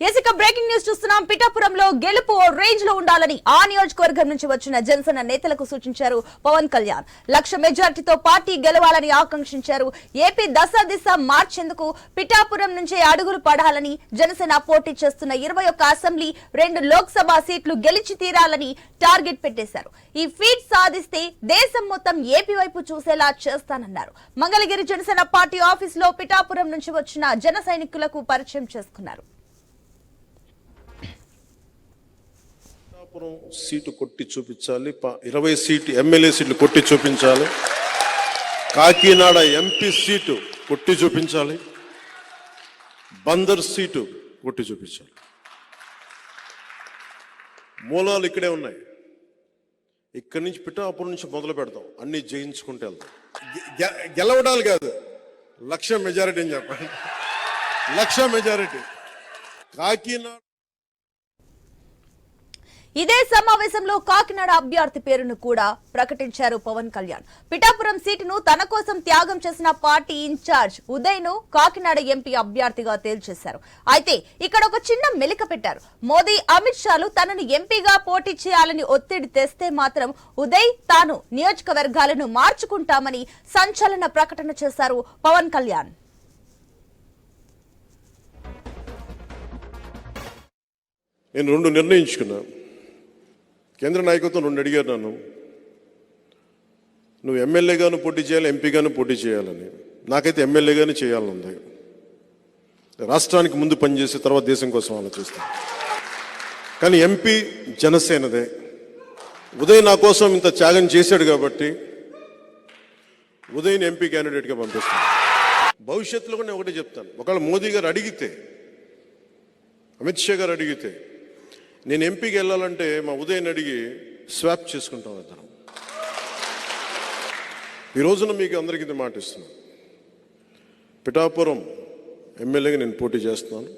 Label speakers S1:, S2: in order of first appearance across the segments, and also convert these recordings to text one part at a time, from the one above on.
S1: ఎసిక breaking news చూస్తున్నాం. పిఠాపురంలో గెలుపు ఓ రేంజ్లో ఉండాలని ఆ నియోజకవర్గం నుంచి వచ్చిన జనసేన నేతలకు సూచించారు పవన్ కళ్యాణ్. లక్ష మెజార్టీతో పార్టీ గెలవాలని ఆకాంక్షించారు. ఏపీ దశ దిశ మార్చేందుకు పిఠాపురం నుంచే అడుగులు పడాలని జనసేన పోటీ చేస్తున్న ఇరవై ఒక్క అసెంబ్లీ రెండు లోక్సభ సీట్లు గెలిచి తీరాలని టార్గెట్ పెట్టేశారు. ఈ ఫీట్ సాధిస్తే దేశం మొత్తం ఏపీ వైపు చూసేలా చేస్తానన్నారు. మంగళగిరి జనసేన పార్టీ ఆఫీస్లో పిఠాపురం నుంచి వచ్చిన జన సైనికులకు పరిచయం చేసుకున్నారు.
S2: అనంతపురం సీటు కొట్టి చూపించాలి. ప- ఇరవై సీటు ఎమ్మెల్యే సీట్లు కొట్టి చూపించాలి. కాకినాడ ఎంపీ సీటు కొట్టి చూపించాలి. బందర్ సీటు కొట్టి చూపించాలి. మూలాలు ఇక్కడే ఉన్నాయి. ఇక్కడి నుంచి పిఠాపురం నుంచి మొదలు పెడతాం. అన్ని జయించుకుంటూ వెళ్తాం. గెలవడాలు కాదు. లక్ష మెజారిటీ అని చెప్పండి. లక్ష మెజారిటీ. కాకినాడ
S1: ఇదే సమావేశంలో కాకినాడ అభ్యర్థి పేరును కూడా ప్రకటించారు పవన్ కళ్యాణ్. పిఠాపురం సీటును తన కోసం త్యాగం చేసిన పార్టీ ఇన్ఛార్జ్ ఉదయ్ను కాకినాడ ఎంపీ అభ్యర్థిగా తేల్చేశారు. అయితే ఇక్కడ ఒక చిన్న మెలిక పెట్టారు. మోదీ అమిత్ షాలు తనను ఎంపీగా పోటీ చేయాలని ఒత్తిడి తెస్తే మాత్రం ఉదయ్ తాను నియోజకవర్గాలను మార్చుకుంటామని సంచలన ప్రకటన చేశారు పవన్ కళ్యాణ్.
S2: నేను రెండు నిర్ణయించుకున్నాను కేంద్ర నాయకత్వం రెండు అడిగారు నన్ను నువ్వు ఎమ్మెల్యేగాను పోటీ చేయాలి ఎంపీగాను పోటీ చేయాలని. నాకైతే ఎమ్మెల్యేగానే చేయాలని ఉంది రాష్ట్రానికి ముందు పనిచేసి తర్వాత దేశం కోసం ఆలోచిస్తాను కానీ ఎంపీ జనసేనదే. ఉదయ్ నా కోసం ఇంత త్యాగం చేశాడు కాబట్టి ఉదయ్ని ఎంపీ క్యాండిడేట్గా పంపిస్తాను. భవిష్యత్తులో కూడా నేను ఒకటే చెప్తాను. ఒకవేళ మోదీ గారు అడిగితే అమిత్ షా గారు అడిగితే నేను ఎంపీకి వెళ్ళాలంటే మా ఉదయం అడిగి స్వాప్ చేసుకుంటాం ఇద్దరం. ఈ రోజున మీకు అందరికీ ఇది మాట ఇస్తున్నాను. పిఠాపురం ఎమ్మెల్యేగా నేను పోటీ చేస్తున్నాను.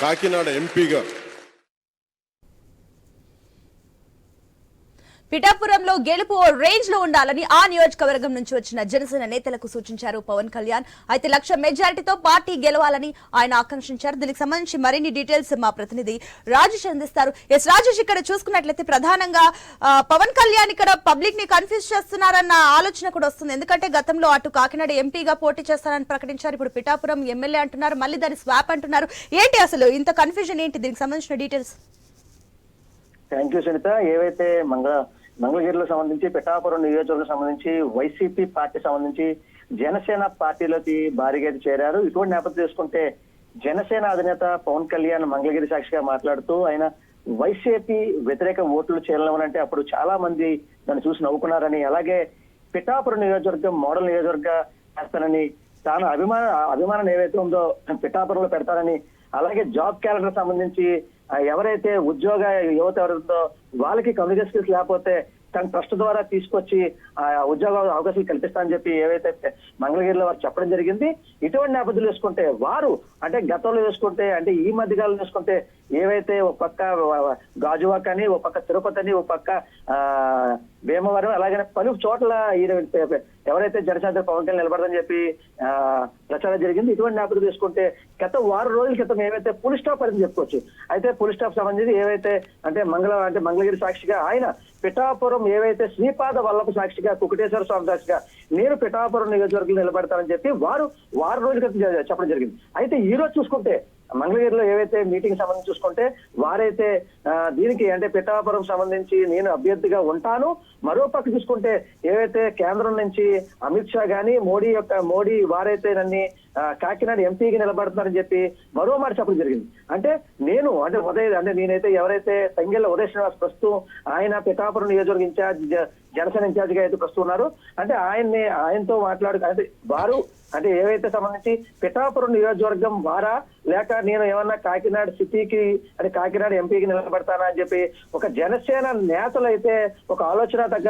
S2: కాకినాడ ఎంపీగా
S1: పిఠాపురంలో గెలుపు ఓ రేంజ్లో ఉండాలని ఆ నియోజకవర్గం నుంచి వచ్చిన జనసేన నేతలకు సూచించారు పవన్ కళ్యాణ్. అయితే లక్ష మెజారిటీతో పార్టీ గెలవాలని ఆయన ఆకాంక్షించారు. దీనికి సంబంధించి మరిన్ని డీటెయిల్స్ మా ప్రతినిధి రాజేష్ అందిస్తారు. ఎస్ రాజేష్ ఇక్కడ చూసుకున్నట్లయితే ప్రధానంగా పవన్ కళ్యాణ్ ఇక్కడ పబ్లిక్ని కన్ఫ్యూజ్ చేస్తున్నారన్న ఆలోచన కూడా వస్తుంది. ఎందుకంటే గతంలో అటు కాకినాడ ఎంపీగా పోటీ చేస్తారని ప్రకటించారు. ఇప్పుడు పిఠాపురం ఎమ్మెల్యే అంటున్నారు మళ్ళీ దాని స్వాప్ అంటున్నారు. ఏంటి అసలు ఇంత కన్ఫ్యూజన్ ఏంటి? దీనికి సంబంధించిన డీటెయిల్స్
S3: థ్యాంక్ యూ సునీత. ఏవైతే మంగళ మంగళగిరిలో సంబంధించి పిఠాపురం నియోజకవర్గం సంబంధించి వైసీపీ పార్టీ సంబంధించి జనసేన పార్టీలోకి భారీగా చేరారు. ఇటువంటి నేపథ్యం చేసుకుంటే జనసేన అధినేత పవన్ కళ్యాణ్ మంగళగిరి సాక్షిగా మాట్లాడుతూ ఆయన వైసీపీ వ్యతిరేక ఓట్లు చేరలేమనంటే అప్పుడు చాలా మంది దాన్ని చూసి నవ్వుకున్నారని అలాగే పిఠాపురం నియోజకవర్గం మోడల్ నియోజకవర్గ చేస్తానని తాను అభిమాన అభిమానం ఏవైతే ఉందో పిఠాపురంలో పెడతారని అలాగే జాబ్ క్యాలెండర్ సంబంధించి ఎవరైతే ఉద్యోగ యువత ఎవరుందో వాళ్ళకి కమ్యూనికేషన్ స్కిల్స్ లేకపోతే తన ట్రస్ట్ ద్వారా తీసుకొచ్చి ఆ ఉద్యోగ అవకాశాలు కల్పిస్తానని చెప్పి ఏవైతే మంగళగిరిలో వారు చెప్పడం జరిగింది ఇటువంటి నేపథ్యంలో చూసుకుంటే వారు అంటే గతంలో చూసుకుంటే అంటే ఈ మధ్య కాలంలో చూసుకుంటే ఏవైతే ఒక పక్క గాజువాక్ అని ఒక పక్క తిరుపతి అని ఒక పక్క ఆ భీమవరం అలాగే పలు చోట్ల ఎవరైతే జనసేన పవన్ కళ్యాణ్ నిలబడదని చెప్పి ఆ ప్రచారం జరిగింది ఇటువంటి జ్ఞాపకం తీసుకుంటే గత వారం రోజుల క్రితం ఏవైతే పులి స్టాప్ అని చెప్పుకోవచ్చు అయితే పులి స్టాప్ సంబంధించి ఏవైతే అంటే మంగళ అంటే మంగళగిరి సాక్షిగా ఆయన పిఠాపురం ఏవైతే శ్రీపాద వల్లభ సాక్షిగా కుకటేశ్వర స్వామి సాక్షిగా నేను పిఠాపురం నియోజకవర్గంలో నిలబడతానని చెప్పి వారు వారం రోజుల క్రితం చెప్పడం జరిగింది. అయితే ఈ రోజు చూసుకుంటే మంగళగిరిలో ఏవైతే మీటింగ్ సంబంధించి చూసుకుంటే వారైతే దీనికి అంటే పిఠాపురం సంబంధించి నేను అభ్యర్థిగా ఉంటాను. మరోపక్క చూసుకుంటే ఏవైతే కేంద్రం నుంచి అమిత్ షా గాని మోడీ యొక్క మోడీ వారైతే నన్ను కాకినాడ ఎంపీకి నిలబడుతున్నారని చెప్పి మరో మాట చెప్పడం జరిగింది. అంటే నేను అంటే ఉదయ్ అంటే నేనైతే ఎవరైతే తంగెళ్ళ ఉదయ శ్రీనివాస్ ప్రస్తుతం ఆయన పిఠాపురం నియోజకవర్గ ఇన్ఛార్జ్ జనసేన ఇన్ఛార్జ్గా అయితే ప్రస్తుతం ఉన్నారు అంటే ఆయన్ని ఆయనతో మాట్లాడు అంటే వారు అంటే ఏవైతే సంబంధించి పిఠాపురం నియోజకవర్గం వారా? లేక నేను ఏమన్నా కాకినాడ సిటీకి అంటే కాకినాడ ఎంపీకి నిలబడతానా అని చెప్పి ఒక జనసేన నేతలు అయితే ఒక ఆలోచన తగ్గ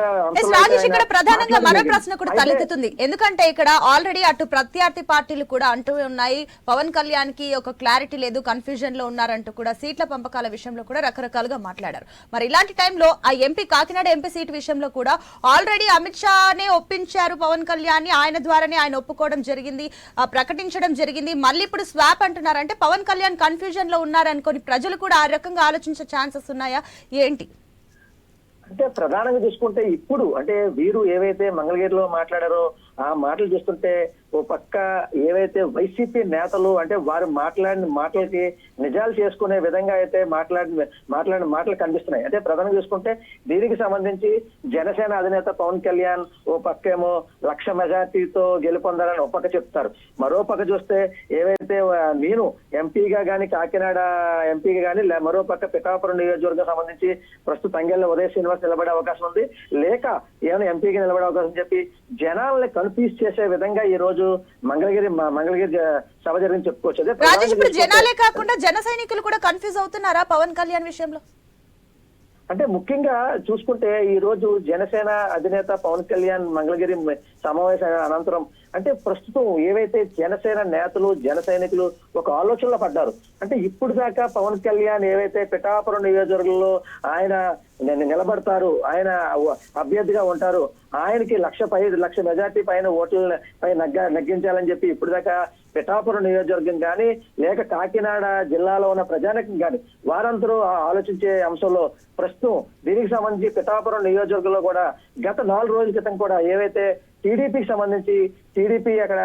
S1: రాజేష్ ఇక్కడ ప్రధానంగా మరో ప్రశ్న కూడా తలెత్తుతుంది. ఎందుకంటే ఇక్కడ ఆల్రెడీ అటు ప్రత్యర్థి పార్టీలు కూడా అంటూ ఉన్నాయి. పవన్ కళ్యాణ్కి ఒక క్లారిటీ లేదు కన్ఫ్యూజన్లో ఉన్నారంటూ కూడా సీట్ల పంపకాల విషయంలో కూడా రకరకాలుగా మాట్లాడారు. మరి ఇలాంటి టైంలో ఆ ఎంపీ కాకినాడ ఎంపీ సీట్ విషయంలో కూడా కూడా. ఆల్రెడీ అమిత్ షానే ఒప్పించారు పవన్ కళ్యాణ్ని ఆయన ద్వారానే ఆయన ఒప్పుకోవడం జరిగింది ఆ, ప్రకటించడం జరిగింది. మళ్ళీ ఇప్పుడు స్వాప్ అంటున్నారు అంటే పవన్ కళ్యాణ్ కన్ఫ్యూజన్లో ఉన్నారనుకొని ప్రజలు కూడా ఆ రకంగా ఆలోచించే ఛాన్సెస్ ఉన్నాయా? ఏంటి?
S3: అంటే ప్రధానంగా చూసుకుంటే ఇప్పుడు అంటే వీరు ఏవైతే మంగళగిరిలో మాట్లాడారో ఆ మాటలు చూస్తుంటే ఓ పక్క ఏవైతే వైసీపీ నేతలు అంటే వారు మాట్లాడిన మాటలకి నిజాలు చేసుకునే విధంగా అయితే మాట్లాడిన మాట్లాడిన మాటలు కనిపిస్తున్నాయి. అంటే ప్రధానంగా చూసుకుంటే దీనికి సంబంధించి జనసేన అధినేత పవన్ కళ్యాణ్ ఓ పక్క ఏమో లక్ష మెజార్టీతో గెలుపొందాలని ఒక పక్క చెప్తారు. మరో పక్క చూస్తే ఏవైతే నేను ఎంపీగా కానీ కాకినాడ ఎంపీగా కానీ మరో పక్క పిఠాపురం నియోజకవర్గం సంబంధించి ప్రస్తుతం తంగెళ్ళ ఉదయ శ్రీనివాస్ నిలబడే అవకాశం ఉంది. లేక ఏమైనా ఎంపీగా నిలబడే అవకాశం చెప్పి జనాల్ని కన్ఫ్యూజ్ చేసే విధంగా ఈ రోజు మంగళగిరి మంగళగిరి సభ జరిగింది చెప్పుకోవచ్చు.
S1: రాజేష్ ఇప్పుడు జనాలే కాకుండా జన సైనికులు కూడా కన్ఫ్యూజ్ అవుతున్నారా పవన్ కళ్యాణ్ విషయంలో?
S3: అంటే ముఖ్యంగా చూసుకుంటే ఈ రోజు జనసేన అధినేత పవన్ కళ్యాణ్ మంగళగిరి సమావేశం అనంతరం అంటే ప్రస్తుతం ఏవైతే జనసేన నేతలు జన సైనికులు ఒక ఆలోచనలో పడ్డారు అంటే ఇప్పుడు దాకా పవన్ కళ్యాణ్ ఏవైతే పిఠాపురం నియోజకవర్గంలో ఆయన నిలబడతారు ఆయన అభ్యర్థిగా ఉంటారు ఆయనకి లక్ష పై లక్ష మెజార్టీ పైన ఓట్ల పై నగ్గ నగ్గించాలని చెప్పి ఇప్పుడు దాకా పిఠాపురం నియోజకవర్గం కానీ లేక కాకినాడ జిల్లాలో ఉన్న ప్రజానికం కానీ వారందరూ ఆ ఆలోచించే అంశంలో ప్రస్తుతం దీనికి సంబంధించి పిఠాపురం నియోజకవర్గంలో కూడా గత నాలుగు రోజుల క్రితం కూడా ఏవైతే టీడీపీకి సంబంధించి టీడీపీ అక్కడ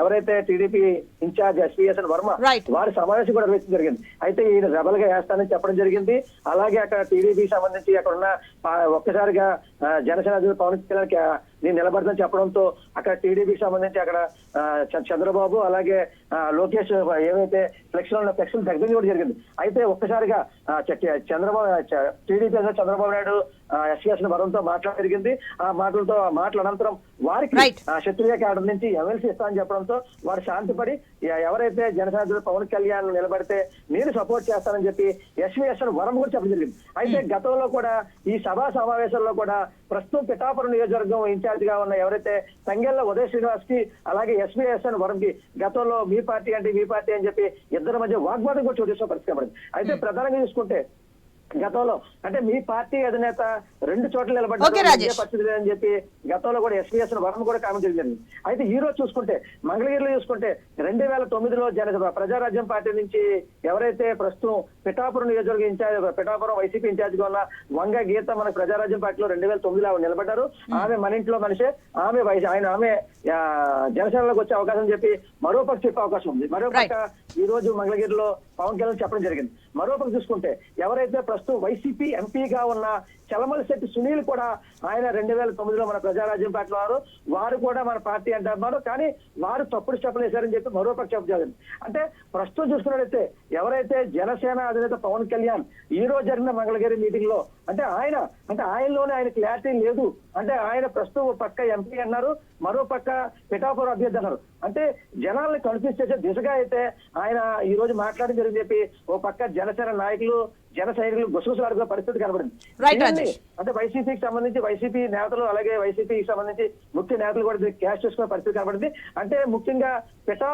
S3: ఎవరైతే టీడీపీ ఇన్ఛార్జ్ ఎస్పీఎస్ఎన్ వర్మ. వారి సమావేశం కూడా నిర్వహించడం జరిగింది అయితే ఈయన రెబల్గా వేస్తానని చెప్పడం జరిగింది అలాగే అక్కడ టీడీపీకి సంబంధించి అక్కడ ఉన్న ఒక్కసారిగా జనసేన పవన్ కళ్యాణ్ నేను నిలబడతాను చెప్పడంతో అక్కడ టీడీపీ సంబంధించి అక్కడ చంద్రబాబు అలాగే ఆ, లోకేష్ ఏవైతే ఫ్లెక్స్ ఉన్న ఫ్లెక్స్లు దగ్గర కూడా జరిగింది. అయితే ఒక్కసారిగా చంద్రబాబు టీడీపీ చంద్రబాబు నాయుడు ఎస్ఎస్ వరంతో మాట్లాడ జరిగింది. ఆ మాటలతో మాటల అనంతరం వారికి క్షత్రియ క్యాడర్ నుంచి ఎమ్మెల్సీ ఇస్తామని చెప్పడంతో వారు శాంతిపడి ఎవరైతే జనసేన పవన్ కళ్యాణ్ నిలబడితే నేను సపోర్ట్ చేస్తానని చెప్పి ఎస్వీఎస్ఎన్ వరం కూడా చెప్పడం జరిగింది. అయితే గతంలో కూడా ఈ సభా సమావేశాల్లో కూడా ప్రస్తుతం పిఠాపురం నియోజకవర్గం ఇన్ఛార్జ్గా ఉన్న ఎవరైతే తంగెళ్ళ ఉదయ శ్రీనివాస్కి అలాగే ఎస్వీఎస్ఎన్ వరం కి గతంలో మీ పార్టీ అంటే మీ పార్టీ అని చెప్పి ఇద్దరి మధ్య వాగ్వాదం కూడా చోటు చేసుకునే పరిస్థితి అయితే ప్రధానంగా చూసుకుంటే గతంలో అంటే మీ పార్టీ అధినేత రెండు చోట్ల. ఇదే పరిస్థితి లేదని చెప్పి గతంలో కూడా ఎస్పీఎస్ వరం కూడా కామెంట్ జరిగింది. అయితే ఈ రోజు చూసుకుంటే మంగళగిరిలో చూసుకుంటే రెండు వేల తొమ్మిదిలో జన ప్రజారాజ్యం పార్టీ నుంచి ఎవరైతే ప్రస్తుతం పిఠాపురం నియోజకవర్గం ఇన్ఛార్జ్ పిఠాపురం వైసీపీ ఇన్ఛార్జ్గా ఉన్న వంగ గీత మన ప్రజారాజ్యం పార్టీలో రెండు వేల తొమ్మిదిలో నిలబడ్డారు. ఆమె మన ఇంట్లో మనిషే ఆమె వైసీ ఆయన ఆమె జనసేనలోకి వచ్చే అవకాశం చెప్పి మరో పక్క చెప్పే అవకాశం ఉంది. మరో పక్క ఈ రోజు మంగళగిరిలో పవన్ కళ్యాణ్ చెప్పడం జరిగింది. మరో పక్క చూసుకుంటే ఎవరైతే ప్రస్తుతం వైసీపీ ఎంపీగా ఉన్న చలమల శెట్టి సునీల్ కూడా ఆయన రెండు వేల తొమ్మిదిలో మన ప్రజారాజ్యం పార్టీ వారు వారు కూడా మన పార్టీ అంటున్నారు కానీ వారు తప్పుడు స్టెప్పులు వేశారని చెప్పి మరో పక్ష చెప్పడం అంటే ప్రస్తుతం చూసుకున్నట్లయితే ఎవరైతే జనసేన అధినేత పవన్ కళ్యాణ్ ఈ రోజు జరిగిన మంగళగిరి మీటింగ్లో అంటే ఆయన అంటే ఆయనలోనే ఆయన క్లారిటీ లేదు. అంటే ఆయన ప్రస్తుతం పక్క ఎంపీ అన్నారు మరో పక్క పిఠాపురం అభ్యర్థి అన్నారు. అంటే జనాల్ని కన్ఫ్యూజ్ చేసే దిశగా అయితే ఆయన ఈ రోజు మాట్లాడడం జరిగింది చెప్పి ఓ పక్క జనసేన నాయకులు జన సైనికులు గుసగుసలాడుకునే పరిస్థితి కనబడింది. అంటే వైసీపీకి సంబంధించి వైసీపీ నేతలు అలాగే వైసీపీకి సంబంధించి ముఖ్య నేతలు కూడా క్యాష్ చేసుకునే పరిస్థితి కనబడింది. అంటే ముఖ్యంగా పిఠా